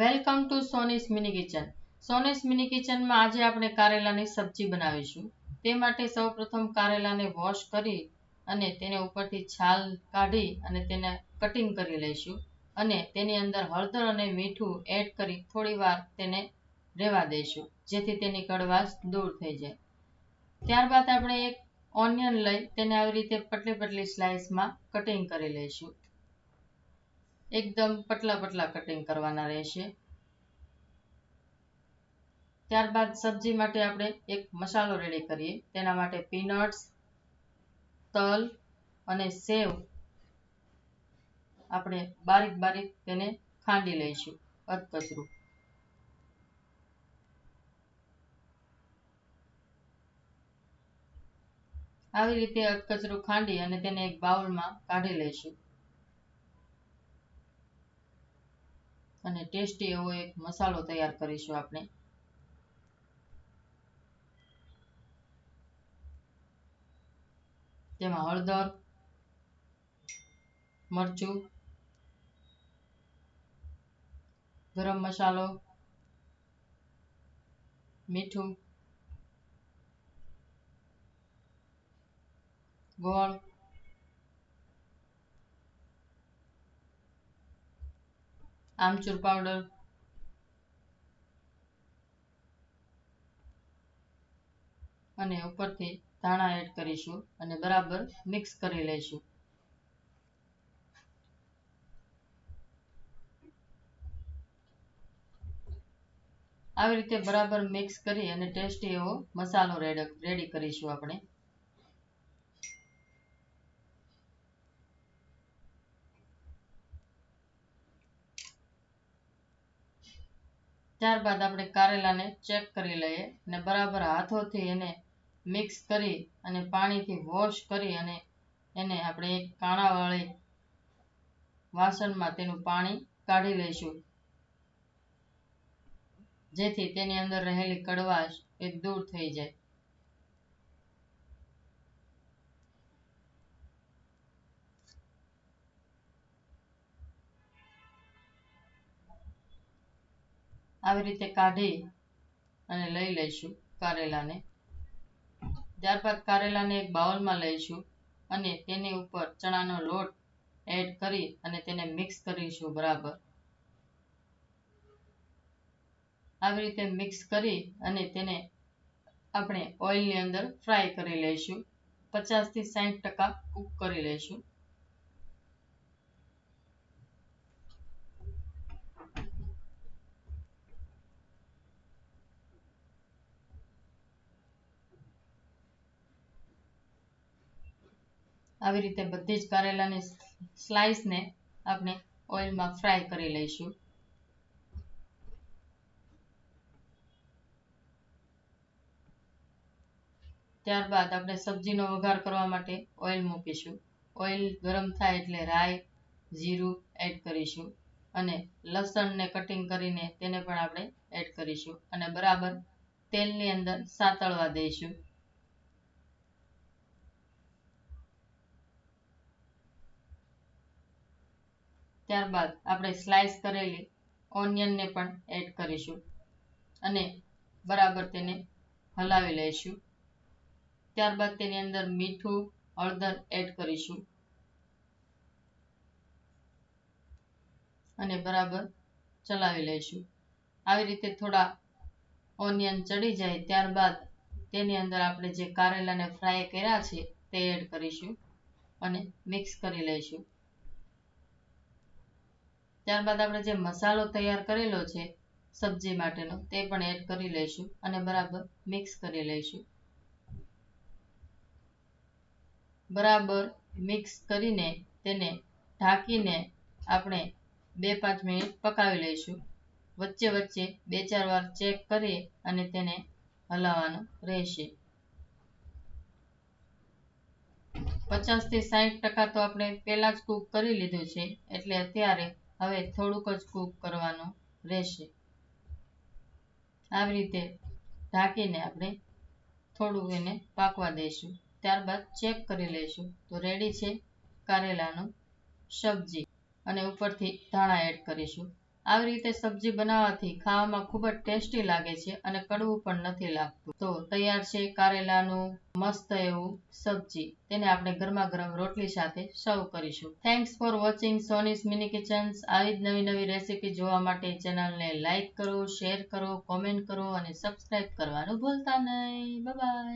Welcome to Soni's mini kitchen. Soni's mini કિચનમાં આજે આપણે કારેલાની સબ્જી બનાવીશું. તે માટે સૌપ્રથમ કારેલાને વોશ કરી અને તેને ઉપરથી છાલ કાઢી અને તેને કટિંગ કરી લઈશું. અને તેની અંદર હળદર અને મીઠું એડ કરી થોડી વાર તેને રહેવા દઈશું, જેથી તેની કડવાશ દૂર થઈ જાય. ત્યારબાદ આપણે એક ઓનિયન લઈ તેને આવી રીતે પટલી પટલી સ્લાઇસમાં કટિંગ કરી લઈશું. એકદમ પતલા પતલા કટિંગ કરવાના રહેશે. ત્યારબાદ સબ્જી માટે આપણે એક મસાલો રેડી કરીએ. તેના માટે પીનટ્સ તલ અને સેવ આપણે બારીક બારીક તેને ખાંડી લઈશું અધકચરું આવી રીતે અધકચરું ખાંડી અને તેને એક બાઉલમાં કાઢી લઈશું. અને ટેસ્ટી એવો એક મસાલો તૈયાર કરીશું આપણે. તેમાં હળદર, મરચું, ગરમ મસાલો, મીઠું, ગોળ આમચૂર પાવડર અને ઉપરથી ધાણા એડ કરીશું અને બરાબર મિક્સ કરી લઈશું. આવી રીતે બરાબર મિક્સ કરી અને ટેસ્ટી એવો મસાલો રેડી કરીશું આપણે. ત્યારબાદ આપણે કારેલાને ચેક કરી લઈએ અને બરાબર હાથોથી એને મિક્સ કરી અને પાણીથી વોશ કરી અને એને આપણે એક કાણાવાળી વાસણમાં તેનું પાણી કાઢી લઈશું. જેથી તેની અંદર રહેલી કડવાશ એ દૂર થઈ જાય. આવી રીતે કાઢી અને લઈ લઈશું કારેલાને. ત્યારબાદ કારેલાને એક બાઉલમાં લઈશું અને તેની ઉપર ચણાનો લોટ એડ કરી અને તેને મિક્સ કરીશું બરાબર. આવી રીતે મિક્સ કરી અને તેને આપણે ઓઇલની અંદર ફ્રાય કરી લઈશું. પચાસથી સાઠ ટકા કૂક કરી લઈશું. આવી રીતે બધી જ કારેલાની સ્લાઇસને આપણે ઓઇલમાં ફ્રાય કરી લઈશું. ત્યારબાદ આપણે સબ્જીનો વઘાર કરવા માટે ઓઇલ મૂકીશું. ઓઇલ ગરમ થાય એટલે રાઈ, જીરું એડ કરીશું અને લસણને કટિંગ કરીને તેને પણ આપણે એડ કરીશું અને બરાબર તેલની અંદર સાતળવા દઈશું. ત્યારબાદ આપણે સ્લાઇસ કરેલી ઓનિયનને પણ એડ કરીશું અને બરાબર તેને હલાવી લઈશું. ત્યારબાદ તેની અંદર મીઠું, હળદર એડ કરીશું. અને બરાબર ચલાવી લઈશું. આવી રીતે થોડા ઓનિયન ચડી જાય ત્યારબાદ તેની અંદર આપણે જે કારેલાને ફ્રાય કર્યા છે તે એડ કરીશું અને મિક્સ કરી લઈશું. ત્યારબાદ આપણે જે મસાલો તૈયાર કરેલો છે સબ્જી માટેનો, તે પણ એડ કરી લઈશું અને બરાબર મિક્સ કરી લઈશું. બરાબર મિક્સ કરીને તેને ઢાંકીને આપણે બે પાંચ મિનિટ પકાવી લઈશું. વચ્ચે વચ્ચે બે ચાર વાર ચેક કરી અને તેને હલાવવાનું રહેશે. પચાસથી સાઈઠ ટકા તો આપણે પહેલાં જ કૂક કરી લીધું છે, એટલે અત્યારે હવે થોડુંક જ કૂક કરવાનું રહેશે. આવી રીતે ઢાંકીને આપણે થોડું એને પાકવા દઈશું. ત્યારબાદ ચેક કરી લઈશું. તો રેડી છે કારેલાનું સબ્જી. અને ઉપરથી ધાણા એડ કરીશું. આવી રીતે સબ્જી બનાવવાથી ખાવામાં ખૂબ જ ટેસ્ટી લાગે છે અને કડવું પણ નથી લાગતું. તો તૈયાર છે કારેલાનું મસ્ત એવું સબ્જી. તેને આપણે ગરમા ગરમ રોટલી સાથે સર્વ કરીશું. Thanks for watching Soni's mini kitchens આવી જ નવી નવી રેસીપી જોવા માટે ચેનલને લાઇક કરો, શેર કરો, કોમેન્ટ કરો અને સબસ્ક્રાઇબ કરવાનું ભૂલતા નહીં. બાય